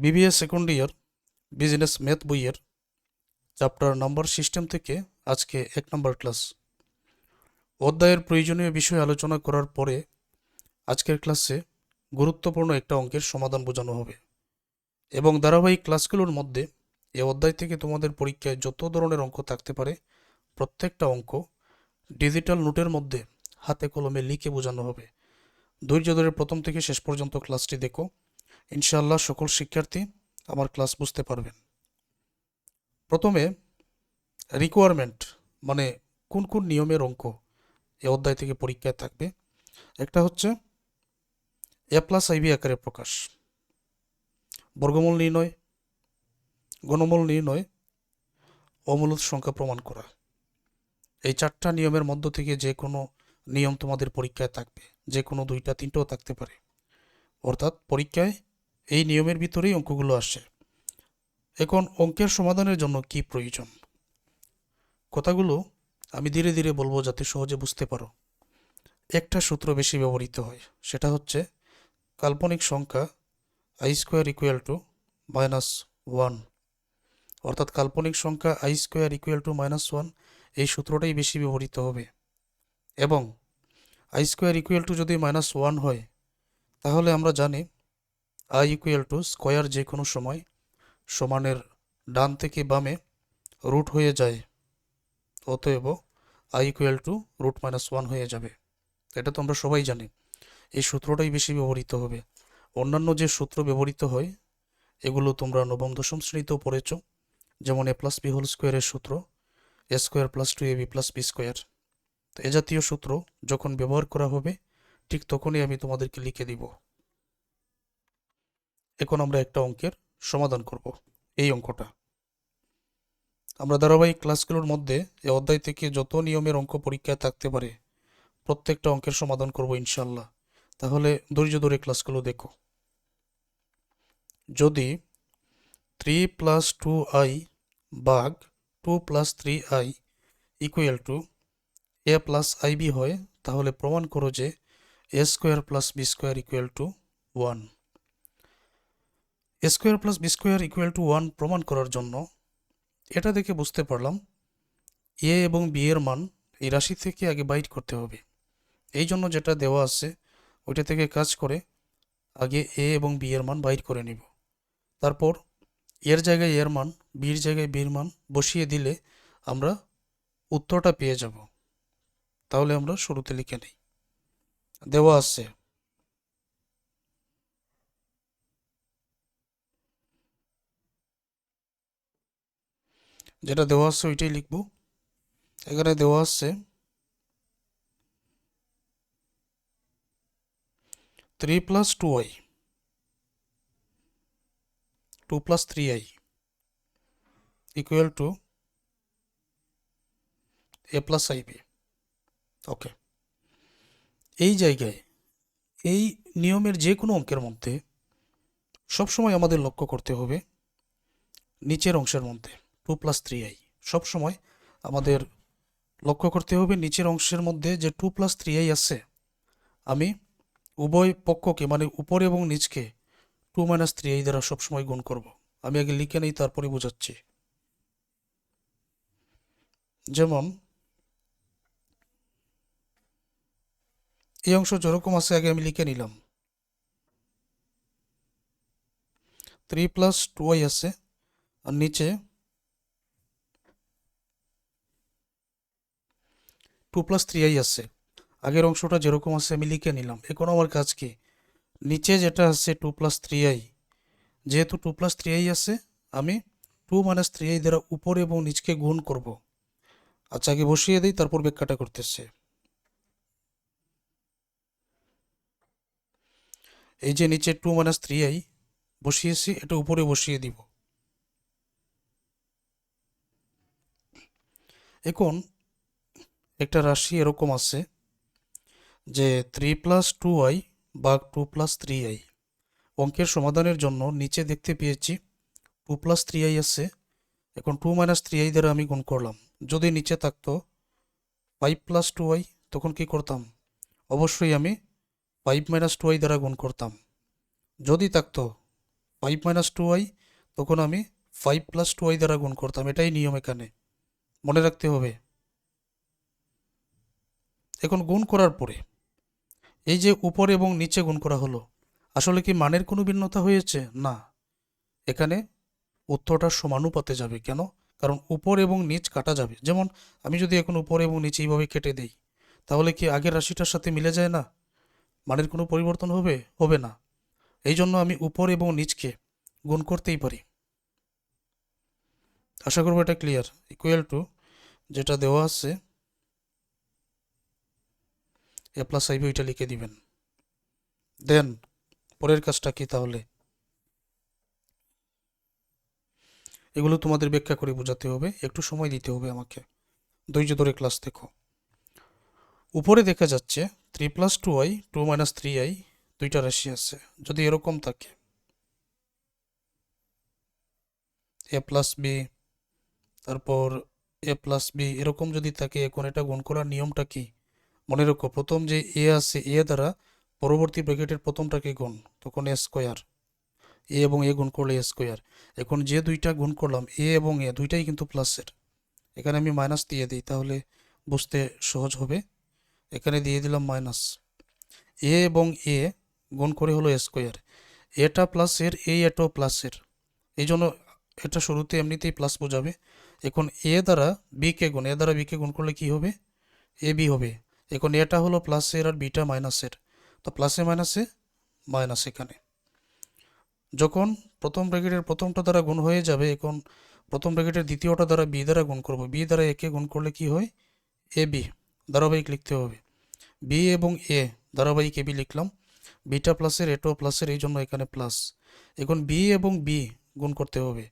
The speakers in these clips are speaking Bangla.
BBA second year business math বইয়ের চ্যাপ্টার নাম্বার সিস্টেম থেকে আজকে এক নম্বর ক্লাস অধ্যায়ের প্রয়োজনীয় বিষয় আলোচনা করার পরে আজকের ক্লাসে গুরুত্বপূর্ণ একটা অঙ্কের সমাধান বোঝানো হবে। এবং ধারাবাহিক ক্লাসগুলোর মধ্যে এই অধ্যায় থেকে তোমাদের পরীক্ষায় যত ধরনের অঙ্ক থাকতে পারে, প্রত্যেকটা অঙ্ক ডিজিটাল নোটের মধ্যে হাতে কলমে লিখে বোঝানো হবে। ধৈর্য ধরে প্রথম থেকে শেষ পর্যন্ত ক্লাসটি দেখো। ইনশাআল্লাহ সকল শিক্ষার্থী আমার ক্লাস বুঝতে পারবেন। প্রথমে রিকোয়ারমেন্ট মানে কোন কোন নিয়মের অঙ্ক এ অধ্যায় থেকে পরীক্ষায় থাকবে। একটা হচ্ছে এ প্লাস আইবি আকারে প্রকাশ। বর্গমূল নির্ণয় গণমূল নির্ণয়, অমূলত সংখ্যা প্রমাণ করা। এই চারটা নিয়মের মধ্য থেকে যে কোনো নিয়ম তোমাদের পরীক্ষায় থাকবে, যে কোনো দুইটা, তিনটাও থাকতে পারে। অর্থাৎ পরীক্ষায় এই নিয়মের ভিতরেই অঙ্কগুলো আসে। এখন অঙ্কের সমাধানের জন্য কি প্রয়োজন? কথাগুলো আমি ধীরে ধীরে বলব যাতে সহজে বুঝতে পারো। একটা সূত্র বেশি ব্যবহৃত হয়, সেটা হচ্ছে কাল্পনিক সংখ্যা i square equal to minus one. অর্থাৎ কাল্পনিক সংখ্যা i square equal to minus one এই সূত্রটাই বেশি ব্যবহৃত হবে। এবং আই স্কোয়ার ইকুয়াল টু যদি মাইনাস ওয়ান হয়, তাহলে আমরা জানি আই ইকুয়াল টু স্কোয়ার যে কোনো সময় সমানের ডান থেকে বামে রুট হয়ে যায়, অতএব i equal to root minus one হয়ে যাবে। এটা তো আমরা সবাই জানি। এই সূত্রটাই বেশি ব্যবহৃত হবে। অন্যান্য যে সূত্র ব্যবহৃত হয়, এগুলো তোমরা নবম দশম শ্রেণীতেও পড়েছ। যেমন এ প্লাস বি হোল স্কোয়ারের সূত্র a square plus two a b plus b square তো এ জাতীয় সূত্র যখন ব্যবহার করা হবে, ঠিক তখনই আমি তোমাদেরকে লিখে দিব। এখন আমরা একটা অঙ্কের সমাধান করব, এই অঙ্কটা। আমরা ধারাবাহিক ক্লাসগুলোর মধ্যে এই অধ্যায় থেকে যত নিয়মের অঙ্ক পরীক্ষায় থাকতে পারে, প্রত্যেকটা অঙ্কের সমাধান করব ইনশাল্লাহ তাহলে ধৈর্য ধরে ক্লাসগুলো দেখো। যদি three plus two i by two plus three i equal to a plus i b হয়, তাহলে প্রমাণ করো যে a square plus b square equal to one square plus b square equal to one প্রমাণ করার জন্য এটা দেখে বুঝতে পারলাম এ এবং বি এর মান এই রাশি থেকে আগে বাইট করতে হবে। এই জন্য যেটা দেওয়া আছে, ওইটা থেকে কাজ করে আগে এ এবং বি এর মান বাইট করে নিব। তারপর এর জায়গায় এর মান বির জায়গায় বির মান বসিয়ে দিলে আমরা উত্তরটা পেয়ে যাব। তাহলে আমরা শুরুতে লিখে নিই। দেওয়া আছে যেটা দেওয়া আছে ওইটাই লিখব। এখানে দেওয়া আছে three plus two i two plus three i equal to a plus i b okay এই জায়গায়, এই নিয়মের যে কোনো অঙ্কের মধ্যে সবসময় আমাদের লক্ষ্য করতে হবে নিচের অংশের মধ্যে। Two plus three i. সবসময় আমাদের লক্ষ্য করতে হবে নিচের অংশের মধ্যে যে টু প্লাস থ্রি আই আছে, আমি উভয় পক্ষকে মানে উপর এবং নিচকে টু মাইনাস থ্রি এই দ্বারা সবসময় গুণ করব। আমি আগে লিখে নেই, তারপরে বোঝাচ্ছি। যেমন, এই অংশ যেরকম আছে, আগে আমি লিখে নিলাম। থ্রি প্লাস টু আই আছে, আর নিচে টু প্লাস থ্রি আই আছে। আগের অংশটা যেরকম আছে আমি লিখে নিলাম। এখন আমার কাজ কি? নিচে যেটা আছে টু প্লাস থ্রি আই যেহেতু টু প্লাস থ্রি আই আছে, আমি টু মাইনাস থ্রি আই দ্বারা উপর এবং নিচকে গুণ করব। আচ্ছা আগে বসিয়ে দিই, তারপর ব্যাখ্যাটা করতেছে। এই যে নিচে টু মাইনাস থ্রি আই বসিয়েছি, এটা উপরে বসিয়ে দিব। এখন একটা রাশি এরকম আছে যে থ্রি প্লাস টু আই বা টু প্লাস থ্রি আই অঙ্কের সমাধানের জন্য নিচে দেখতে পেয়েছি টু প্লাস থ্রি আই আছে, এখন টু মাইনাস থ্রি আই দ্বারা আমি গুণ করলাম। যদি নিচে থাকতো ফাইভ প্লাস টু আই তখন কি করতাম? অবশ্যই আমি ফাইভ মাইনাস টু আই দ্বারা গুণ করতাম। যদি থাকতো ফাইভ মাইনাস টু ওয়াই তখন আমি ফাইভ প্লাস টু ওয়াই দ্বারা গুণ করতাম। এটাই নিয়ম এখানে। মনে রাখতে হবে। এখন গুণ করার পরে, এই যে উপরে এবং নিচে গুণ করা হলো, আসলে কি মানের কোনো ভিন্নতা হয়েছে? না। এখানে উত্তরটা সমানুপাতে যাবে কেন? কারণ উপর এবং নিচ কাটা যাবে। যেমন আমি যদি এখন উপর এবং নিচে এইভাবে কেটে দেই, তাহলে কি আগের রাশিটার সাথে মিলে যায় না? মানের কোনো পরিবর্তন হবে? হবে না। এই জন্য আমি উপর এবং নিচকে গুণ করতেই পারি। আশা করব এটা ক্লিয়ার ইকুয়াল টু যেটা দেওয়া আছে এ প্লাস আইবি ওইটা লিখে দিবেন। দেন, পরের কাজটা কি তাহলে? এগুলো তোমাদের ব্যাখ্যা করে বোঝাতে হবে, একটু সময় দিতে হবে আমাকে। ধৈর্য ধরে ক্লাস দেখো। উপরে দেখা যাচ্ছে three plus two i two minus three i দুইটা রাশি আছে। যদি এরকম থাকে এ প্লাস বি তারপর এ প্লাস বি এরকম যদি থাকে, এখন এটা গুণ করার নিয়মটা কি? মনে রাখো, প্রথম যে এ আছে, এ দ্বারা পরবর্তী ব্র্যাকেটের প্রথমটাকে গুণ, তখন এ স্কোয়ার। এ এবং এ গুণ করলে এ স্কোয়ার। এখন যে দুইটা গুণ করলাম, এ এবং এ, দুইটাই কিন্তু প্লাসের। এখানে আমি মাইনাস দিয়ে দিই, তাহলে বুঝতে সহজ হবে। এখানে দিয়ে দিলাম মাইনাস। এ এবং এ গুণ করে হলো স্কোয়ার। এটা প্লাসের, এ এটাও প্লাসের। এই জন্য এটা শুরুতে এমনিতেই প্লাস বোঝাবে। এখন এ দ্বারা বিকে গুণ, এ দ্বারা বিকে গুণ করলে কি হবে? এ বি হবে। এখন এটা হলো প্লাসের আর বিটা মাইনাসের তো প্লাসে মাইনাসে মাইনাস এখানে। যখন প্রথম ব্র্যাকেটের প্রথমটা দ্বারা গুণ হয়ে যাবে, এখন প্রথম ব্র্যাকেটের দ্বিতীয়টা দ্বারা বি দ্বারা গুণ করব। বি দ্বারা একে গুণ করলে কি হয়? এ বি ধারাবাহিক লিখতে হবে। বি এবং এ ধারাবাহিক এ বি লিখলাম। বিটা প্লাসের এটাও প্লাসের এই জন্য এখানে প্লাস এখন বি এবং বি গুণ করতে হবে।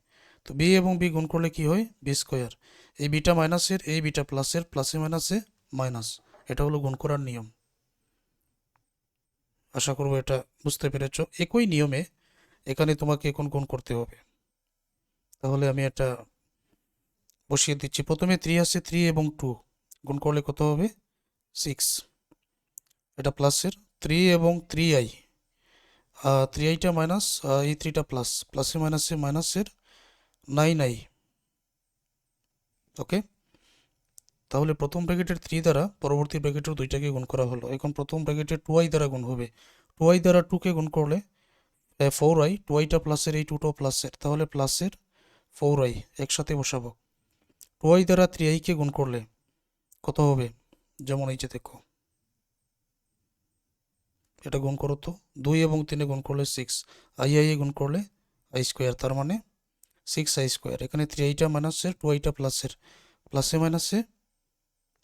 তো বি এবং বি গুণ করলে কি হয়? বি স্কোয়ার এই বিটা মাইনাসের এই বিটা প্লাসের প্লাসে মাইনাসে মাইনাস এটা হলো গুণ করার নিয়ম। আশা করব এটা বুঝতে পেরেছ। একই নিয়মে এখানে তোমাকে এখন গুণ করতে হবে। তাহলে আমি এটা বসিয়ে দিচ্ছি। প্রথমে থ্রি আছে থ্রি এবং টু গুণ করলে কত হবে? সিক্স এটা প্লাসের থ্রি এবং থ্রি আই থ্রি আইটা মাইনাস এই থ্রিটা প্লাস প্লাসে মাইনাসে মাইনাসের নাইন আই ওকে তাহলে প্রথম ব্র্যাকেটের থ্রি দ্বারা পরবর্তী ব্র্যাকেটের দুইটাকে গুণ করা হলো। এখন প্রথম ব্র্যাকেটের টু আই দ্বারা গুণ হবে। টু আই দ্বারা টুকে গুণ করলে ফোর আই টু আইটা প্লাসের এই টুটাও প্লাসের তাহলে প্লাসের ফোর আই একসাথে বসাবো। টু আই দ্বারা থ্রি আইকে গুণ করলে কত হবে? যেমন এই যে দেখো। এটা গুণ করো তো। দুই এবং তিনে গুণ করলে সিক্স আই আই গুণ করলে আই স্কোয়ার তার মানে সিক্স আই স্কোয়ার এখানে থ্রি আইটা মাইনাসের টু আইটা প্লাসের প্লাসে মাইনাসে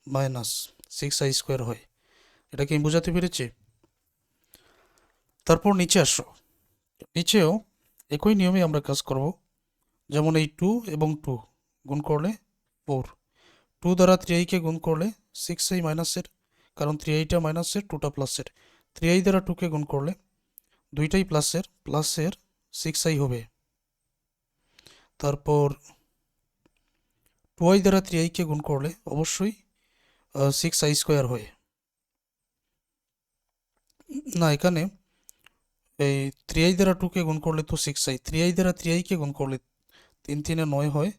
মাইনাস সিক্স আই স্কোয়ার হয়। এটাকে আমি বোঝাতে পেরেছি? তারপর নিচে আসো। নিচেও একই নিয়মে আমরা কাজ করব। যেমন এই টু এবং টু গুণ করলে ফোর টু দ্বারা থ্রি আইকে গুণ করলে সিক্স আই মাইনাসের কারণ থ্রি আইটা মাইনাসের টুটা প্লাসের থ্রি আই দ্বারা টুকে গুণ করলে দুইটাই প্লাসের প্লাসের সিক্স আই হবে। তারপর টু আই দ্বারা থ্রি আইকে গুণ করলে অবশ্যই সিক্স আই স্কোয়ার হয়। না, এখানে এই থ্রি আই দ্বারা টুকে গুণ করলে তো সিক্স আই থ্রি আই দ্বারা থ্রি আইকে গুণ করলে তিন তিনে নয় হয়।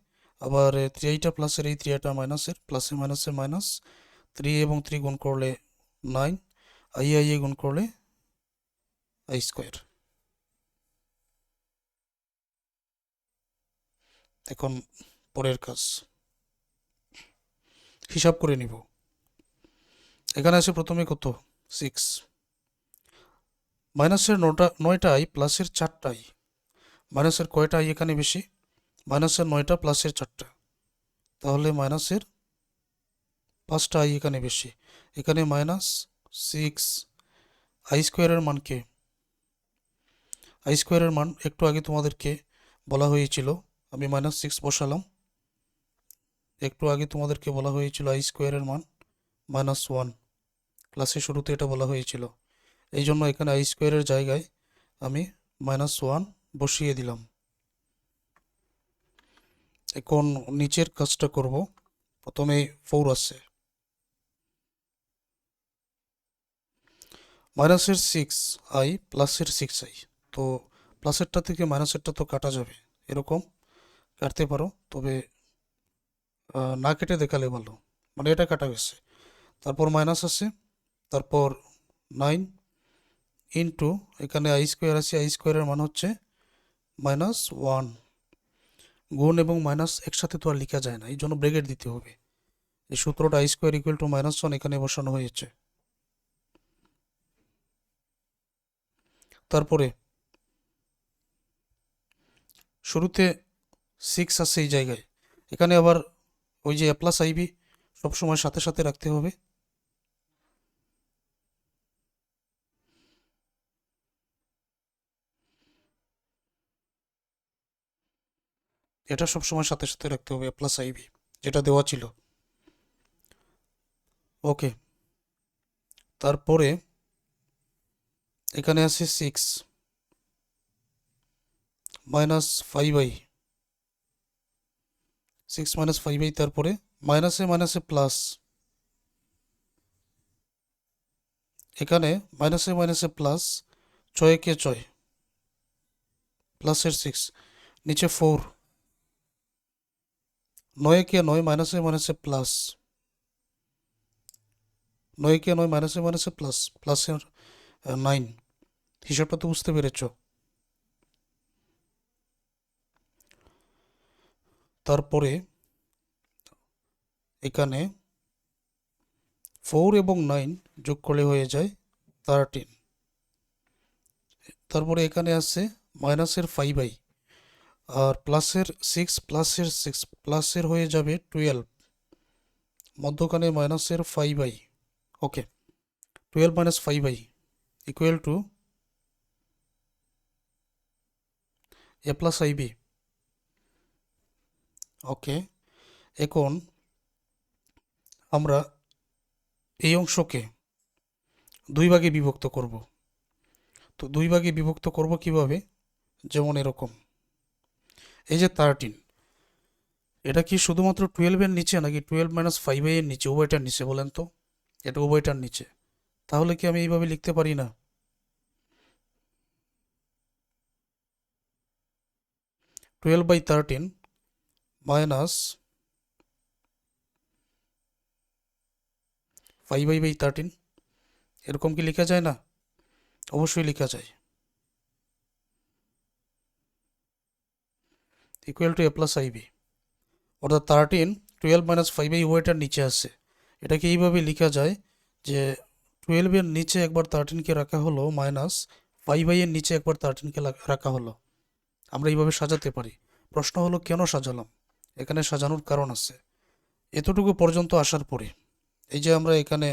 আবার থ্রি আইটা প্লাসের এই থ্রি আইটা মাইনাসের প্লাসে মাইনাসে মাইনাস থ্রি এবং থ্রি গুণ করলে নাইন আই আই এ গুণ করলে আই স্কোয়ার এখন পরের কাজ। হিসাব করে নিব। এখানে আছে প্রথমে কত? সিক্স মাইনাসের নটা নয়টা আই প্লাসের চারটাই। মাইনাসের কয়টা আই এখানে বেশি? মাইনাসের নয়টা, প্লাসের চারটা। তাহলে মাইনাসের পাঁচটা আই এখানে বেশি। এখানে মাইনাস সিক্স আই স্কোয়ারের মানকে আই স্কোয়ারের মান একটু আগে তোমাদেরকে বলা হয়েছিল। আমি মাইনাস সিক্স বসালাম। একটু আগে তোমাদেরকে বলা হয়েছিল আই স্কোয়ারের মান মাইনাস ওয়ান ক্লাসের শুরুতে এটা বলা হয়েছিল। এই জন্য এখানে আই স্কোয়ারের জায়গায় আমি মাইনাস ওয়ান বসিয়ে দিলাম। এখন নিচের কাজটা করব। প্রথমে ফোর আছে। মাইনাসের সিক্স আই প্লাসের সিক্স আই তো প্লাসেরটা থেকে মাইনাসেরটা তো কাটা যাবে। এরকম কাটতে পারো। তবে না কেটে দেখালে ভালো। মানে এটা কাটা গেছে। তারপর মাইনাস আছে। তারপর নাইন ইন্টু এখানে আই স্কোয়ার আছে আই স্কোয়ারের মান হচ্ছে মাইনাস ওয়ান গুণ এবং মাইনাস একসাথে তো আর লেখা যায় না এই জন্য ব্রেকেট দিতে হবে। এই সূত্রটা i square equal to minus one এখানে বসানো হয়েছে। তারপরে শুরুতে সিক্স আছে এই জায়গায়। এখানে আবার ওই যে প্লাস আইবি সবসময় সাথে সাথে রাখতে হবে। এটা সবসময় সাথে সাথে রাখতে হবে প্লাস আইবি যেটা দেওয়া ছিল। ওকে তারপরে এখানে আছে six minus five i six minus five i তারপরে মাইনাসে মাইনাসে প্লাস এখানে মাইনাসে মাইনাসে প্লাস ছয় কে ছয় প্লাসের সিক্স নিচে ফোর নয় কে নয় মাইনাসে মাইনাসে প্লাস নয় কে নয় মাইনাসে মাইনাসে প্লাস প্লাসের নাইন হিসাবটা তো বুঝতে পেরেছ। তারপরে এখানে ফোর এবং নাইন যোগ করলে হয়ে যায় থার্টিন তারপরে এখানে আছে মাইনাসের ফাইভ আই আর প্লাসের সিক্স প্লাসের সিক্স প্লাসের হয়ে যাবে টুয়েলভ মধ্যখানে মাইনাসের five i okay twelve minus five i equal to a plus i b okay এখন আমরা এই অংশকে দুই ভাগে বিভক্ত করব। তো দুই ভাগে বিভক্ত করব কীভাবে? যেমন এরকম। এই যে থার্টিন এটা কি শুধুমাত্র টুয়েলভের নিচে নাকি টুয়েলভ মাইনাস ফাইভ এর নিচে? উভয়টার নিচে বলেন তো। এটা উভয়টার নিচে। তাহলে কি আমি এইভাবে লিখতে পারি না? Twelve by thirteen minus five by by thirteen এরকম কি লেখা যায় না? অবশ্যই লেখা যায়। Equal to a plus i b অর্থাৎ thirteen twelve minus five i waiter নিচে আছে। এটাকে এইভাবে লেখা যায় যে টুয়েলভের নিচে একবার থার্টিনকে রাখা হলো মাইনাস ফাইভ আইয়ের নিচে একবার থার্টিনকে রাখা হলো। আমরা এইভাবে সাজাতে পারি। প্রশ্ন হলো, কেন সাজালাম? এখানে সাজানোর কারণ আছে। এতটুকু পর্যন্ত আসার পরে, এই যে আমরা এখানে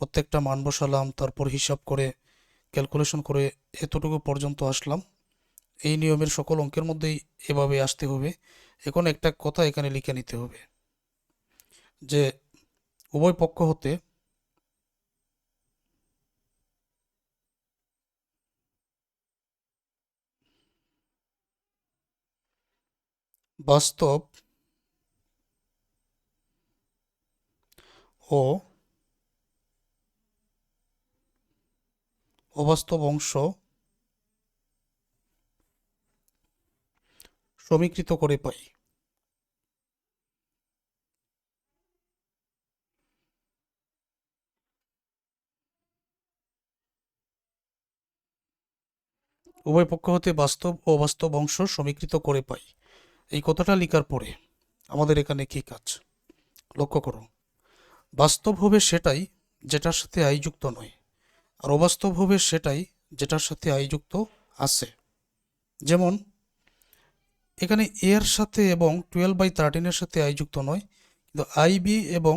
প্রত্যেকটা মান বসালাম, তারপর হিসাব করে ক্যালকুলেশন করে এতটুকু পর্যন্ত আসলাম। এই নিয়মের সকল অঙ্কের মধ্যেই এভাবে আসতে হবে। এখন একটা কথা এখানে লিখে নিতে হবে যে, উভয় পক্ষ হতে বাস্তব ও অবাস্তব অংশ সমীকৃত করে পাই। উভয় পক্ষ হতে বাস্তব ও অবাস্তব অংশ সমীকৃত করে পাই। এই কথাটা লেখার পরে আমাদের এখানে কি কাজ? লক্ষ্য করো, বাস্তব হবে সেটাই যেটার সাথে আই যুক্ত নয়, আর অবাস্তব হবে সেটাই যেটার সাথে আই যুক্ত আছে। যেমন এখানে এর সাথে এবং টুয়েলভ বাই থার্টিনের সাথে আই যুক্ত নয়, কিন্তু আই বি এবং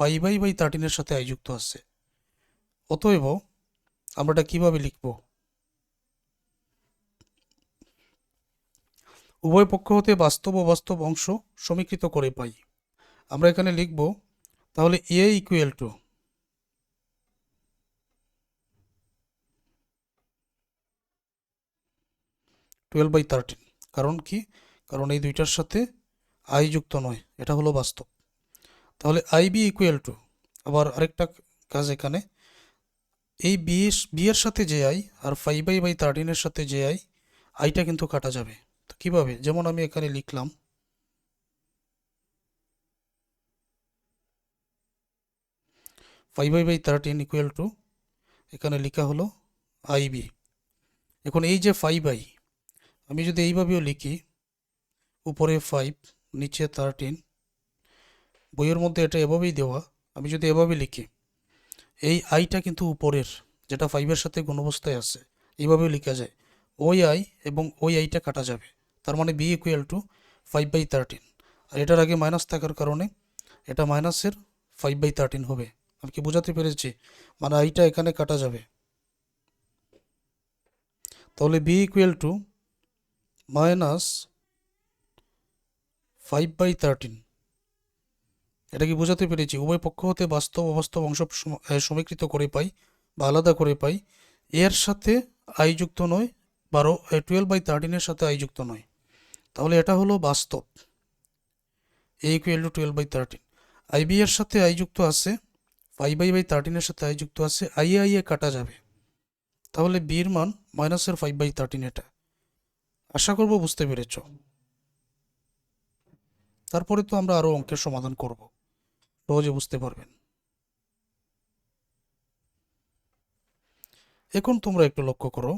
ফাইভ আই বাই থার্টিনের সাথে আই যুক্ত আছে। অতএব আমরা এটা কীভাবে লিখব? উভয় পক্ষ হতে বাস্তব ও বাস্তব অংশ সমীকৃত করে পাই। আমরা এখানে লিখব, তাহলে a equal to twelve by thirteen কারণ কি? কারণ এই দুইটার সাথে আই যুক্ত নয়, এটা হলো বাস্তব। তাহলে আই বি ইকুয়াল টু আবার আরেকটা কাজ এখানে। এই বি বি এর সাথে যে আই আর ফাইভ আই বাই থার্টিনের সাথে যে আই আইটা কিন্তু কাটা যাবে। তো কীভাবে? যেমন আমি এখানে লিখলাম five i by thirteen equal to এখানে লেখা হলো আইবি এখন এই যে ফাইভ আই আমি যদি এইভাবেও লিখি, উপরে ফাইভ নিচে থার্টিন বইয়ের মধ্যে এটা এভাবেই দেওয়া, আমি যদি এভাবে লিখি, এই আইটা কিন্তু উপরের, যেটা ফাইভের সাথে গুণবস্থায় আছে, এইভাবেও লেখা যায়, ওই আই এবং ওই আইটা কাটা যাবে, তার মানে b equal to five by thirteen আর এটার আগে মাইনাস থাকার কারণে এটা মাইনাসের ফাইভ বাই থার্টিন হবে, আমি কি বোঝাতে পেরেছি? মানে আইটা এখানে কাটা যাবে। তাহলে b equal to minus five by thirteen এটা কি বোঝাতে পেরেছি? উভয় পক্ষ হতে বাস্তব অবাস্তব অংশ সমীকৃত করে পাই বা আলাদা করে পাই। এর সাথে আই যুক্ত নয়, বারো টুয়েলভ বাই থার্টিনের সাথে আই যুক্ত নয়। তাহলে এটা হলো বাস্তব। A equal to twelve by thirteen i b এর সাথে আই যুক্ত আছে ফাইভ আই বাই থার্টিনের সাথে আই আছে আই এ আই এ কাটা যাবে। তাহলে বির মান মাইনাসের ফাইভ বাই থার্টিন এটা। আশা করব বুঝতে পেরেছ। তারপরে তো আমরা আরও অঙ্কের সমাধান করব। সহজে বুঝতে পারবেন। এখন তোমরা একটু লক্ষ্য করো।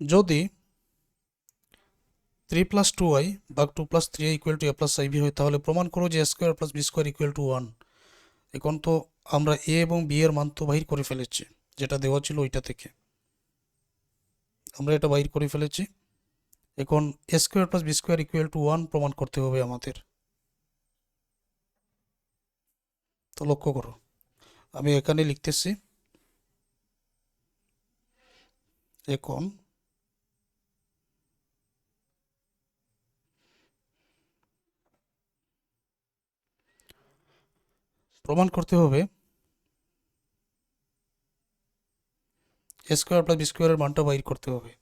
যদি three plus two i by two plus three equal to a plus i b হয়, তাহলে প্রমাণ করো যে square plus b square equal to one এখন তো আমরা এ এবং বি এর মান তো বাহির করে ফেলেছি, যেটা দেওয়া ছিল ওইটা থেকে। আমরা এটা বাহির করে ফেলেছি। এখন square plus b square equal to one প্রমাণ করতে হবে আমাদের। তো লক্ষ্য করো, আমি এখানে লিখতেছি, এখন প্রমাণ করতে হবে এ স্কোয়ার প্লাস বি স্কোয়ারের মানটা বাইর করতে হবে।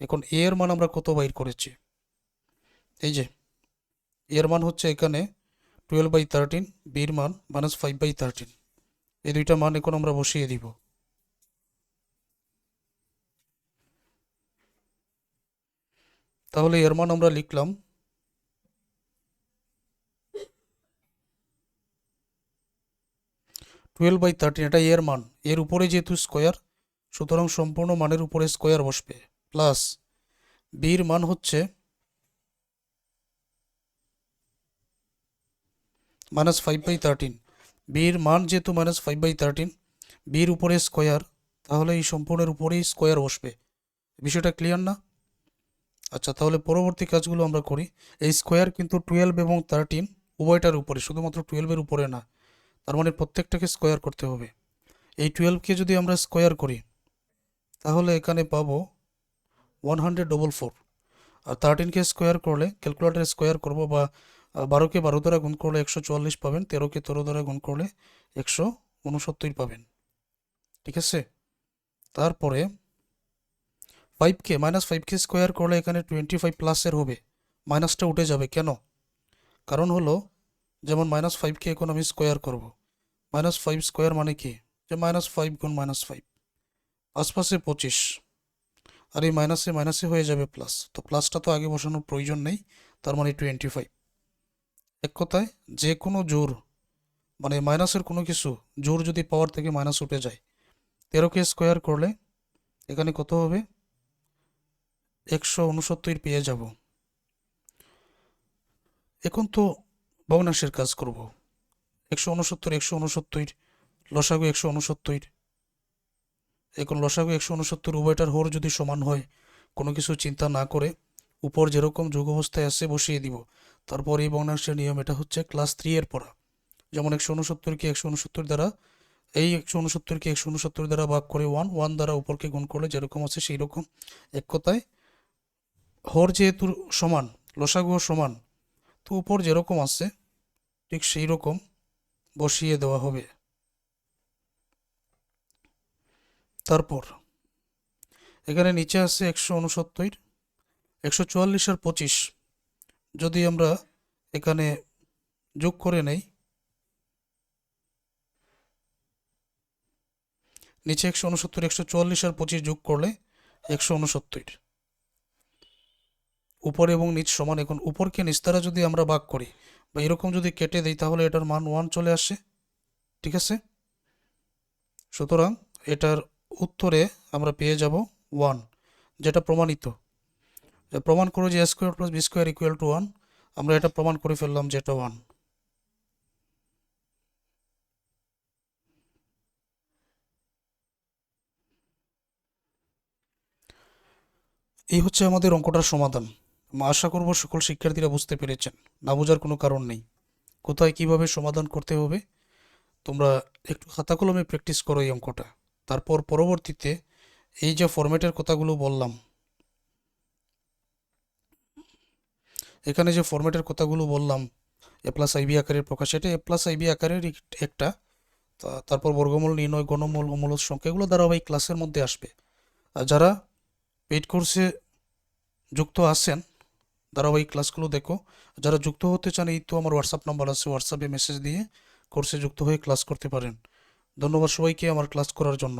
এখন এ এর মান আমরা কত বাইর করেছি? এই যে এর মান হচ্ছে এখানে টুয়েলভ বাই থার্টিন বির মান মাইনাস ফাইভ বাই থার্টিন এই দুইটা মান এখন আমরা বসিয়ে দিব। তাহলে এর মান আমরা লিখলাম টুয়েলভ বাই থার্টিন এটা এর মান। এর উপরে যেহেতু স্কোয়ার সুতরাং সম্পূর্ণ মানের উপরে স্কোয়ার বসবে। প্লাস বির মান হচ্ছে মাইনাস ফাইভ বাই থার্টিন। বির মান যেহেতু মাইনাস ফাইভ বাই থার্টিন, বির উপরে স্কোয়ার, তাহলে এই সম্পূর্ণের উপরেই স্কোয়ার বসবে। বিষয়টা ক্লিয়ার না? আচ্ছা তাহলে পরবর্তী কাজগুলো আমরা করি। এই স্কোয়ার কিন্তু টুয়েলভ এবং থার্টিন উভয়টার উপরে, শুধুমাত্র টুয়েলভের উপরে না। তার মানে প্রত্যেকটাকে স্কোয়ার করতে হবে। এই টুয়েলভকে যদি আমরা স্কোয়ার করি তাহলে এখানে পাবো ওয়ান হান্ড্রেড ডবল ফোর আর থার্টিনকে স্কোয়ার করলে ক্যালকুলেটার স্কোয়ার করব বা বারোকে বারো দ্বারা গুণ করলে একশো চুয়াল্লিশ পাবেন, তেরোকে তেরো দ্বারা গুণ করলে একশো উনসত্তর পাবেন। ঠিক আছে? তারপরে ফাইভকে মাইনাস ফাইভকে স্কোয়ার করলে এখানে টোয়েন্টি ফাইভ প্লাসের হবে। মাইনাসটা উঠে যাবে। কেন? কারণ হলো, যেমন মাইনাস ফাইভকে এখন আমি স্কোয়ার করব। মাইনাস ফাইভ স্কোয়ার মানে কি? যে মাইনাস ফাইভ গুণ মাইনাস ফাইভ আশপাশে পঁচিশ। আর এই মাইনাসে মাইনাসে হয়ে যাবে প্লাস তো প্লাসটা তো আগে বসানোর প্রয়োজন নেই, তার মানে টোয়েন্টি ফাইভ এক কথায় যে কোনো জোর মানে মাইনাসের কোনো কিছু, জোর যদি পাওয়ার থেকে মাইনাস উঠে যায়, তেরোকে স্কোয়ার করলে এখানে কত হবে? একশো উনসত্তর পেয়ে যাব। এখন তো ভগ্নাংশের কাজ করব। একশো উনসত্তর একশো উনসত্তর, লসাগু একশো উনসত্তর। এখন লসাগু একশো উনসত্তর উভয়টার হোর যদি সমান হয়, কোনো কিছু চিন্তা না করে উপর যেরকম যোগ অবস্থায় আছে বসিয়ে দিব। তারপর এই ভগ্নাংশের নিয়ম, এটা হচ্ছে ক্লাস থ্রি এর পড়া। যেমন একশো উনসত্তরকে একশো উনসত্তর দ্বারা, এই একশো উনসত্তরকে একশো উনসত্তর দ্বারা ভাগ করে ওয়ান ওয়ান দ্বারা উপরকে গুণ করলে যেরকম আছে সেই রকম এক কথায় হর যেহেতু সমান লসাগু সমান, তো উপর যেরকম আছে ঠিক সেই রকম বসিয়ে দেওয়া হবে। তারপর, এখানে নিচে আছে একশো উনসত্তর, একশো চুয়াল্লিশ আর পঁচিশ। যদি আমরা এখানে যোগ করে নেই, নিচে একশো উনসত্তর, একশো চুয়াল্লিশ আর পঁচিশ যোগ করলে একশো উনসত্তর। উপর এবং নিচ সমান, এখন উপরকে নিচ দ্বারা যদি আমরা ভাগ করি, বা এরকম যদি কেটে দিই, তাহলে এটার মান ওয়ান চলে আসে, ঠিক আছে? সুতরাং এটার উত্তরে আমরা পেয়ে যাব ওয়ান যেটা প্রমাণিত। প্রমাণ করো যে square plus b square equal to one আমরা এটা প্রমাণ করে ফেললাম যে এটা ওয়ান এই হচ্ছে আমাদের অঙ্কটার সমাধান। আশা করব সকল শিক্ষার্থীরা বুঝতে পেরেছেন। না বোঝার কোনো কারণ নেই। কোথায় কীভাবে সমাধান করতে হবে, তোমরা একটু খাতা কলমে প্র্যাকটিস করো এই অঙ্কটা। তারপর পরবর্তীতে এই যে ফরম্যাটের কথাগুলো বললাম, এখানে যে ফরম্যাটের কথাগুলো বললাম এ প্লাস আইবি আকারের প্রকাশ, এটা এ প্লাস আইবি আকারের একটা তারপর বর্গমূল নির্ণয়, গণমূল ও মূলদ সংখ্যা, এগুলো ধারাবাহিক ক্লাসের মধ্যে আসবে। আর যারা পেইড কোর্সে যুক্ত আছেন, ধারাবাহিক ক্লাসগুলো দেখো, যারা যুক্ত হতে চান, এই তো আমার হোয়াটসঅ্যাপ নাম্বার আছে হোয়াটসঅ্যাপে মেসেজ দিয়ে কোর্সে যুক্ত হয়ে ক্লাস করতে পারেন। ধন্যবাদ সবাইকে আমার ক্লাস করার জন্য।